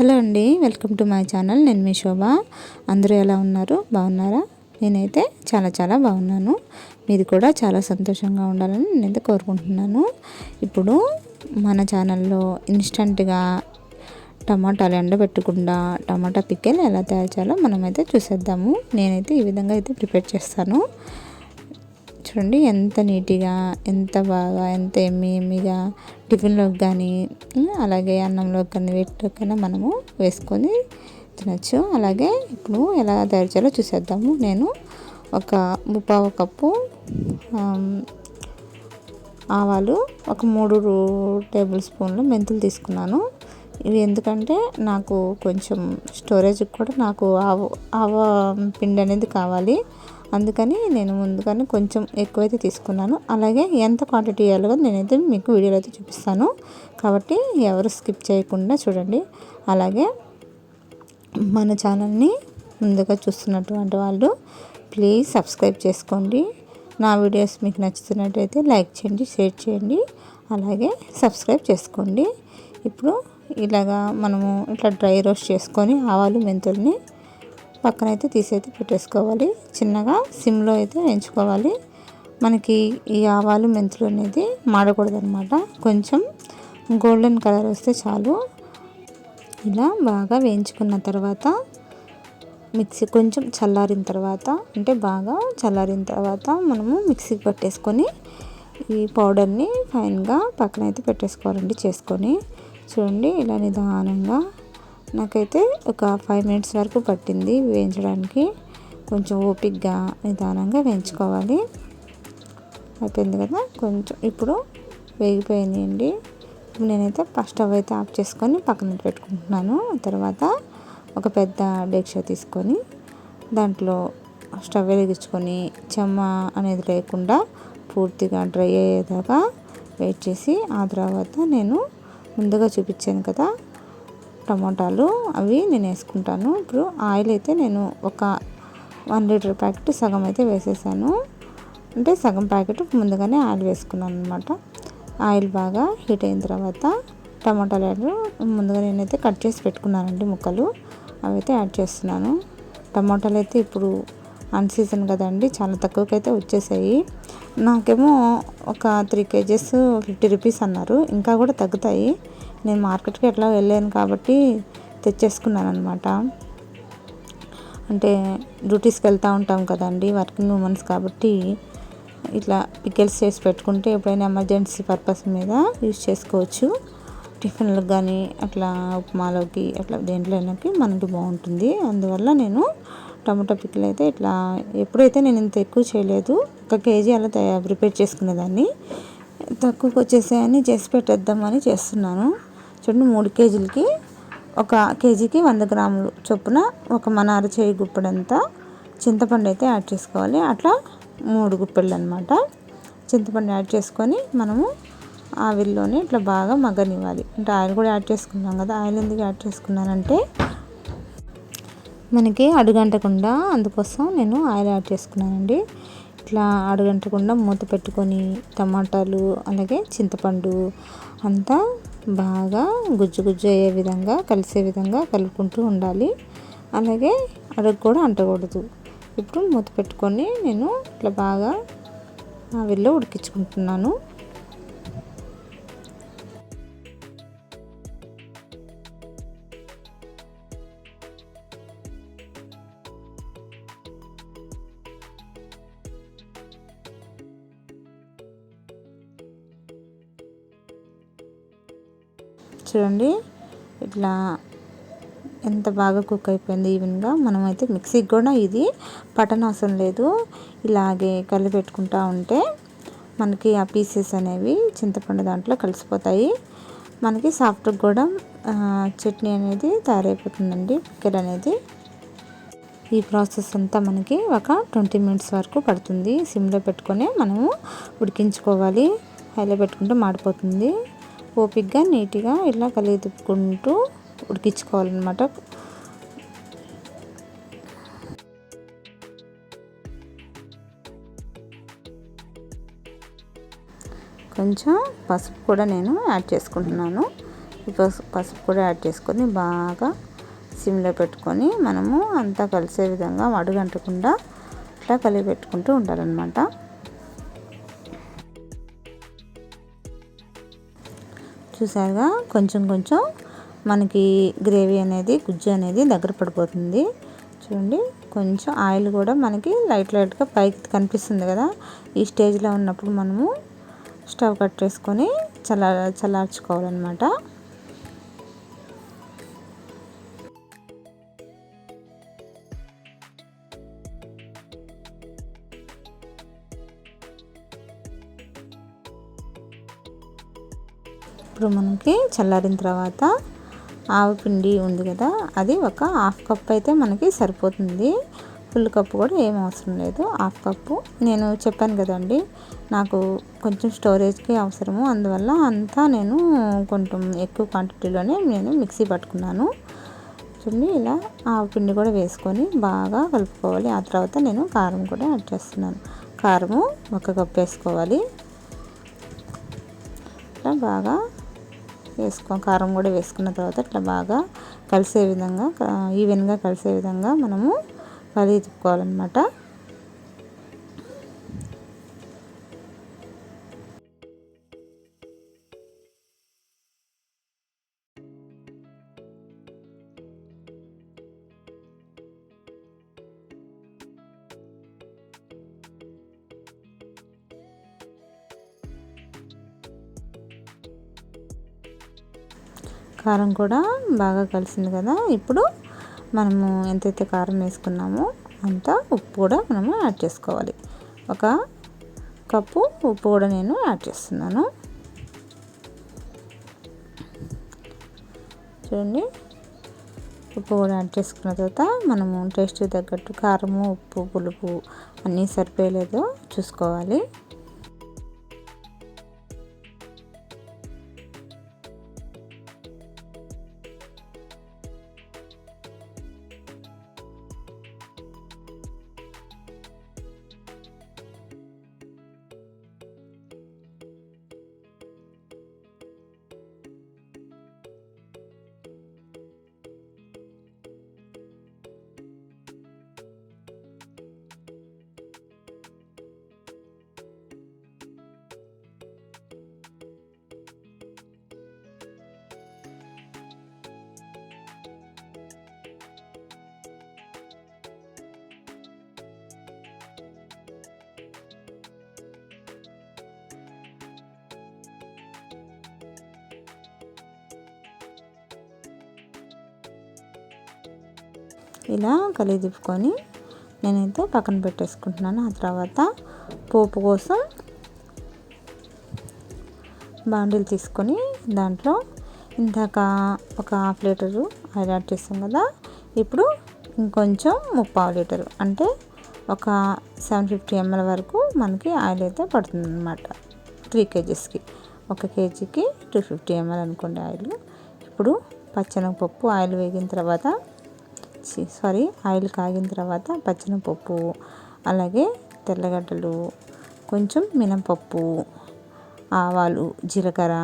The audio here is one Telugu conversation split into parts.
హలో అండి వెల్కమ్ టు మై ఛానల్. నేను మీ శోభ. అందరూ ఎలా ఉన్నారు? బాగున్నారా? నేనైతే చాలా చాలా బాగున్నాను. మీది కూడా చాలా సంతోషంగా ఉండాలని నేనైతే కోరుకుంటున్నాను. ఇప్పుడు మన ఛానల్లో ఇన్స్టంట్గా టమాటాలు ఎండబెట్టకుండా టమాటా పిక్కలు ఎలా తయారు చేయాలో మనమైతే చూసేద్దాము. నేనైతే ఈ విధంగా అయితే ప్రిపేర్ చేస్తాను. చూడండి ఎంత నీట్గా ఎంత బాగా ఎంత ఎమ్మి ఎమ్మిగా టిఫిన్లోకి కానీ అలాగే అన్నంలోకి కానీ వీటిలోకైనా మనము వేసుకొని తినచ్చు. అలాగే ఇప్పుడు ఎలా తయారు చేయాలో చూసేద్దాము. నేను ఒక ముప్పావు కప్పు ఆవాలు ఒక మూడు టేబుల్ స్పూన్లు మెంతులు తీసుకున్నాను. ఇవి ఎందుకంటే నాకు కొంచెం స్టోరేజ్కి కూడా నాకు ఆవ ఆవ పిండి అనేది కావాలి. అందుకని నేను ముందుగానే కొంచెం ఎక్కువైతే తీసుకున్నాను. అలాగే ఎంత క్వాంటిటీ ఇవ్వాలో నేనైతే మీకు వీడియోలో అయితే చూపిస్తాను. కాబట్టి ఎవరు స్కిప్ చేయకుండా చూడండి. అలాగే మన ఛానల్ని ముందుగా చూస్తున్నటువంటి వాళ్ళు ప్లీజ్ సబ్స్క్రైబ్ చేసుకోండి. నా వీడియోస్ మీకు నచ్చుతున్నట్టయితే లైక్ చేయండి షేర్ చేయండి. అలాగే సబ్స్క్రైబ్ చేసుకోండి. ఇప్పుడు ఇలాగా మనము ఇట్లా డ్రై రోస్ట్ చేసుకొని ఆవాలు మెంతుల్ని పక్కన అయితే తీసి అయితే పెట్టేసుకోవాలి. చిన్నగా సిమ్లో అయితే వేయించుకోవాలి. మనకి ఈ ఆవాలు మెంతులు అనేది మాడకూడదనమాట కొంచెం గోల్డెన్ కలర్ వస్తే చాలు. ఇలా బాగా వేయించుకున్న తర్వాత మిక్సీ కొంచెం చల్లారిన తర్వాత అంటే బాగా చల్లారిన తర్వాత మనము మిక్సీకి పట్టేసుకొని ఈ పౌడర్ని ఫైన్గా పక్కన అయితే పెట్టేసుకోవాలండి చేసుకొని. చూడండి ఇలా నిదానంగా నాకైతే ఒక ఫైవ్ మినిట్స్ వరకు పట్టింది వేయించడానికి. కొంచెం ఓపిక్గా నిదానంగా వేయించుకోవాలి. అయిపోయింది కదా? కొంచెం ఇప్పుడు వేగిపోయిందండి నేనైతే ఫస్ట్ స్టవ్ అయితే ఆఫ్ చేసుకొని పక్కన పెట్టుకుంటున్నాను. తర్వాత ఒక పెద్ద డెక్ష తీసుకొని దాంట్లో స్టవ్ వెలిగించుకొని చెమ్మ అనేది లేకుండా పూర్తిగా డ్రై అయ్యేదాకా వెయిట్ చేసి ఆ తర్వాత నేను ముందుగా చూపించాను కదా టమాటాలు అవి నేను వేసుకుంటాను. ఇప్పుడు ఆయిల్ అయితే నేను ఒక వన్ లీటర్ ప్యాకెట్ సగం అయితే వేసేసాను. అంటే సగం ప్యాకెట్ ముందుగానే ఆయిల్ వేసుకున్నాను అనమాట ఆయిల్ బాగా హీట్ అయిన తర్వాత టమాటాలు ముందుగా నేనైతే కట్ చేసి పెట్టుకున్నానండి ముక్కలు. అవి అయితే యాడ్ చేస్తున్నాను. టమాటాలు అయితే ఇప్పుడు అన్ సీజన్ కదండి చాలా తక్కువకైతే వచ్చేసాయి. నాకేమో ఒక త్రీ కేజెస్ ఫిఫ్టీ రూపీస్ అన్నారు. ఇంకా కూడా తగ్గుతాయి. నేను మార్కెట్కి ఎట్లా వెళ్ళాను కాబట్టి తెచ్చేసుకున్నాను అనమాట అంటే డ్యూటీస్కి వెళ్తూ ఉంటాం కదండి వర్కింగ్ ఉమెన్స్ కాబట్టి ఇట్లా పికెల్స్ చేసి పెట్టుకుంటే ఎప్పుడైనా ఎమర్జెన్సీ పర్పస్ మీద యూజ్ చేసుకోవచ్చు. టిఫిన్లకు కానీ అట్లా ఉప్మాలోకి అట్లా దేంట్లోకి మనకి బాగుంటుంది. అందువల్ల నేను టమాటో పిక్కలు అయితే ఇట్లా ఎప్పుడైతే నేను ఇంత ఎక్కువ చేయలేదు ఒక కేజీ అలా తయారు ప్రిపేర్ చేసుకునేదాన్ని. తక్కువకి వచ్చేసాయని చేసి పెట్టేద్దామని చేస్తున్నాను. చూడండి మూడు కేజీలకి ఒక కేజీకి వంద గ్రాములు చొప్పున ఒక మన అరచేయి గుప్పడంతా చింతపండు అయితే యాడ్ చేసుకోవాలి. అట్లా మూడు గుప్పెళ్ళు అనమాట చింతపండు యాడ్ చేసుకొని మనము ఆవిరిలోనే ఇట్లా బాగా మగ్గనివ్వాలి. అంటే ఆయిల్ కూడా యాడ్ చేసుకున్నాం కదా ఆయిల్ ఎందుకు యాడ్ చేసుకున్నానంటే మనకి అడుగంటకుండా అందుకోసం నేను ఆయిల్ యాడ్ చేసుకున్నానండి. ఇట్లా అడుగంటకుండా మూత పెట్టుకొని టమాటాలు అలాగే చింతపండు అంతా బాగా గుజ్జు గుజ్జు అయ్యే విధంగా కలిసే విధంగా కలుపుకుంటూ ఉండాలి. అలాగే అడుగు కూడా అంటకూడదు. ఇప్పుడు మూత పెట్టుకొని నేను ఇట్లా బాగా ఆవిరిలో ఉడికించుకుంటున్నాను. ఇట్లా ఎంత బాగా కుక్ అయిపోయింది ఈవెన్గా మనమైతే మిక్సీకి కూడా ఇది పటన్ అవసరం లేదు. ఇలాగే కలిగిపెట్టుకుంటూ ఉంటే మనకి ఆ పీసెస్ అనేవి చింతపండు దాంట్లో కలిసిపోతాయి. మనకి సాఫ్ట్గా కూడా చట్నీ అనేది తయారైపోతుందండి పిక్కర్ అనేది. ఈ ప్రాసెస్ అంతా మనకి ఒక ట్వంటీ మినిట్స్ వరకు పడుతుంది. సిమ్లో పెట్టుకొని మనము ఉడికించుకోవాలి. హైలో పెట్టుకుంటే మాడిపోతుంది. ఓపిక్గా నీట్గా ఇలా కలిగి తిప్పుకుంటూ ఉడికించుకోవాలన్నమాట. కొంచెం పసుపు కూడా నేను యాడ్ చేసుకుంటున్నాను. పసుపు పసుపు కూడా యాడ్ చేసుకొని బాగా సిమ్లో పెట్టుకొని మనము అంతా కలిసే విధంగా అడుగంటకుండా ఇట్లా కలిపి పెట్టుకుంటూ ఉండాలన్నమాట. చూసారుగా? కొంచెం కొంచెం మనకి గ్రేవీ అనేది గుజ్జు అనేది దగ్గర పడిపోతుంది. చూడండి కొంచెం ఆయిల్ కూడా మనకి లైట్ లైట్గా పైకి కనిపిస్తుంది కదా? ఈ స్టేజ్లో ఉన్నప్పుడు మనము స్టవ్ కట్ చేసుకొని చల్ల చల్లార్చుకోవాలన్నమాట. ఇప్పుడు మనకి చల్లారిన తర్వాత ఆవు పిండి ఉంది కదా అది ఒక హాఫ్ కప్ అయితే మనకి సరిపోతుంది. ఫుల్ కప్పు కూడా ఏం అవసరం లేదు. Half cup. నేను చెప్పాను కదండి నాకు కొంచెం స్టోరేజ్కి అవసరము. అందువల్ల అంతా నేను కొంచెం ఎక్కువ క్వాంటిటీలోనే నేను మిక్సీ పట్టుకున్నాను. చూడండి ఇలా ఆవు పిండి కూడా వేసుకొని బాగా కలుపుకోవాలి. ఆ తర్వాత నేను కారం కూడా యాడ్ చేస్తున్నాను. కారము ఒక కప్ వేసుకోవాలి. ఇట్లా బాగా వేసుకో కారం కూడా వేసుకున్న తర్వాత ఇట్లా బాగా కలిసే విధంగా ఈవెన్గా కలిసే విధంగా మనము కలిగి తిప్పుకోవాలన్నమాట. కారం కూడా బాగా కలిసింది కదా. ఇప్పుడు మనము ఎంతైతే కారం వేసుకున్నామో అంత ఉప్పు కూడా మనము యాడ్ చేసుకోవాలి. ఒక కప్పు ఉప్పు కూడా నేను యాడ్ చేస్తున్నాను. చూడండి. ఉప్పు కూడా యాడ్ చేసుకున్న తర్వాత మనము టేస్ట్ తగ్గట్టు కారము ఉప్పు పులుపు అన్నీ సరిపోయలేదో చూసుకోవాలి. ఇలా కలిదిప్పుకొని నేనైతే పక్కన పెట్టేసుకుంటున్నాను. ఆ తర్వాత పోపు కోసం బాండీలు తీసుకొని దాంట్లో ఇందాక ఒక హాఫ్ లీటరు ఆయిల్ యాడ్ చేస్తాం కదా ఇప్పుడు ఇంకొంచెం ముప్పావు లీటరు అంటే ఒక సెవెన్ ఫిఫ్టీ ఎంఎల్ వరకు మనకి ఆయిల్ అయితే పడుతుంది అనమాట త్రీ కేజీస్కి ఒక కేజీకి టూ ఫిఫ్టీ ఎంఎల్ అనుకోండి ఆయిల్. ఇప్పుడు పచ్చెనగపప్పు ఆయిల్ వేగిన తర్వాత సారీ ఆయిల్ కాగిన తర్వాత పచ్చినపప్పు అలాగే తెల్లగడ్డలు కొంచెం మినపప్పు ఆవాలు జీలకర్ర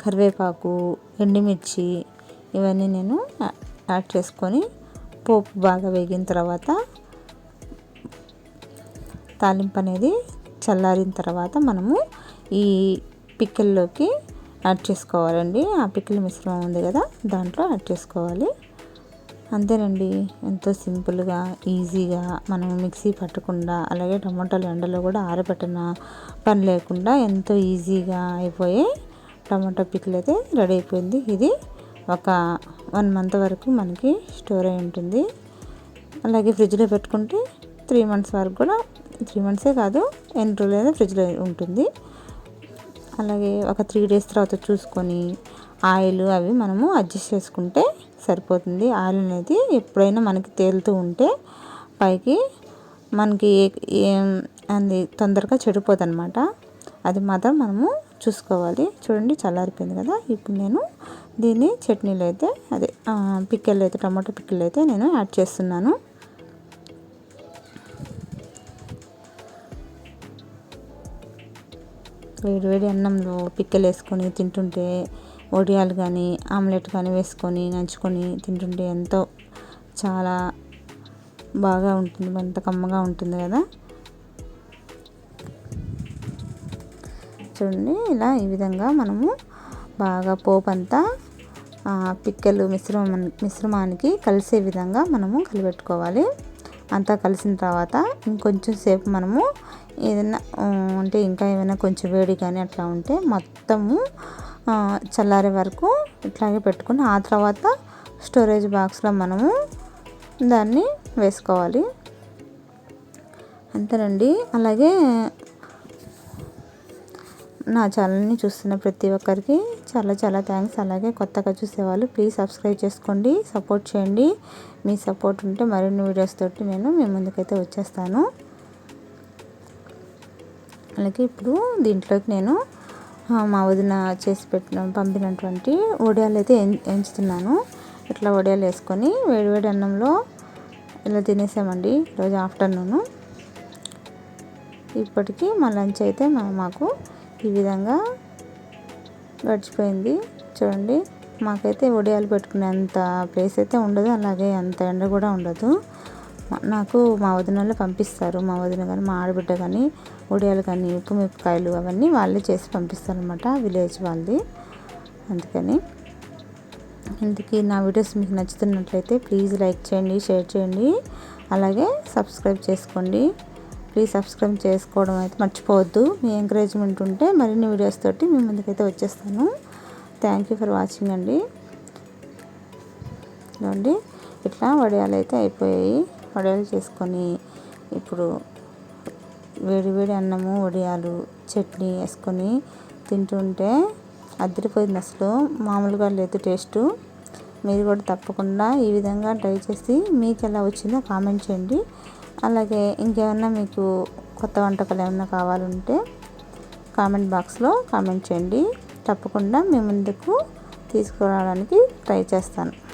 కరివేపాకు ఎండుమిర్చి ఇవన్నీ నేను యాడ్ చేసుకొని పోపు బాగా వేగిన తర్వాత తాలింపు అనేది చల్లారిన తర్వాత మనము ఈ పిక్కల్లోకి యాడ్ చేసుకోవాలండి. ఆ పిక్కల మిశ్రమం ఉంది కదా దాంట్లో యాడ్ చేసుకోవాలి. అంతేనండి ఎంతో సింపుల్గా ఈజీగా మనం మిక్సీ పట్టకుండా అలాగే టమాటాలు ఎండలో కూడా ఆరబెట్టిన పని లేకుండా ఎంతో ఈజీగా అయిపోయి టమాటా పిక్లు అయితే రెడీ అయిపోయింది. ఇది ఒక వన్ మంత్ వరకు మనకి స్టోర్ అయి ఉంటుంది. అలాగే ఫ్రిడ్జ్లో పెట్టుకుంటే త్రీ మంత్స్ వరకు కూడా త్రీ మంత్సే కాదు ఎన్ని రోజులైనా ఫ్రిడ్జ్లో ఉంటుంది. అలాగే ఒక త్రీ డేస్ తర్వాత చూసుకొని ఆయిల్ అవి మనము అడ్జస్ట్ చేసుకుంటే సరిపోతుంది. ఆయిల్ అనేది ఎప్పుడైనా మనకి తేలుతూ ఉంటే పైకి మనకి అది తొందరగా చెడిపోదు అనమాట అది మాత్రం మనము చూసుకోవాలి. చూడండి చల్లారిపోయింది కదా. ఇప్పుడు నేను దీన్ని చట్నీలు అయితే అదే పిక్కలు అయితే టమాటో పిక్కలు అయితే నేను యాడ్ చేస్తున్నాను. వేడివేడి అన్నంలో పిక్కలు వేసుకొని తింటుంటే వడియాలు కానీ ఆమ్లెట్ కానీ వేసుకొని నంచుకొని తింటుంటే ఎంతో చాలా బాగా ఉంటుంది. ఎంత కమ్మగా ఉంటుంది కదా. చూడండి ఇలా ఈ విధంగా మనము బాగా పోపు అంతా పిక్కలు మిశ్రమం మిశ్రమానికి కలిసే విధంగా మనము కలిపెట్టుకోవాలి. అంతా కలిసిన తర్వాత ఇంకొంచెం సేపు మనము ఏదైనా అంటే ఇంకా ఏమైనా కొంచెం వేడి కానీ అట్లా ఉంటే మొత్తము చల్లారే వరకు ఇట్లాగే పెట్టుకుని ఆ తర్వాత స్టోరేజ్ బాక్స్లో మనము దాన్ని వేసుకోవాలి. అంతేనండి. అలాగే నా ఛానల్ని చూస్తున్న ప్రతి ఒక్కరికి చాలా చాలా థ్యాంక్స్. అలాగే కొత్తగా చూసేవాళ్ళు ప్లీజ్ సబ్స్క్రైబ్ చేసుకోండి సపోర్ట్ చేయండి. మీ సపోర్ట్ ఉంటే మరిన్ని వీడియోస్ తోటి నేను మీ ముందుకైతే వచ్చేస్తాను. అలాగే ఇప్పుడు దీంట్లోకి నేను మా వదిన చేసి పెట్టిన పంపినటువంటి వడియాలు అయితే ఎంచుతున్నాను. ఇట్లా వడియాలు వేసుకొని వేడివేడి అన్నంలో ఇలా తినేసామండి ఈరోజు ఆఫ్టర్నూను. ఇప్పటికీ మా లంచ్ అయితే మాకు ఈ విధంగా గడిచిపోయింది. చూడండి మాకైతే వడియాలు పెట్టుకునేంత ప్లేస్ అయితే ఉండదు. అలాగే అంత ఎండ కూడా ఉండదు. నాకు మా వదిన పంపిస్తారు. మా వదిన కానీ మా ఆడబిడ్డ కానీ వడియాలు కానీ ఉప్పు మిప్పకాయలు అవన్నీ వాళ్ళే చేసి పంపిస్తారు అనమాట విలేజ్ వాళ్ళది. అందుకని ఇందుకీ నా వీడియోస్ మీకు నచ్చుతున్నట్లయితే ప్లీజ్ లైక్ చేయండి షేర్ చేయండి. అలాగే సబ్స్క్రైబ్ చేసుకోండి. ప్లీజ్ సబ్స్క్రైబ్ చేసుకోవడం అయితే మర్చిపోవద్దు. మీ ఎంకరేజ్మెంట్ ఉంటే మరిన్ని వీడియోస్ తోటి మీ ముందుకైతే వచ్చేస్తాను. థ్యాంక్ యూ ఫర్ వాచింగ్ అండి. చూడండి ఇట్లా వడియాలు అయితే అయిపోయాయి. వడియాలు చేసుకొని ఇప్పుడు వేడి వేడి అన్నము వడియాలు చట్నీ వేసుకొని తింటుంటే అద్దరిపోయింది అసలు. మామూలుగా లేదు టేస్టు. మీరు కూడా తప్పకుండా ఈ విధంగా ట్రై చేసి మీకు ఎలా వచ్చిందో కామెంట్ చేయండి. అలాగే ఇంకేమన్నా మీకు కొత్త వంటకాలు ఏమైనా కావాలంటే కామెంట్ బాక్స్లో కామెంట్ చేయండి. తప్పకుండా మీ ముందుకు తీసుకురావడానికి ట్రై చేస్తాను.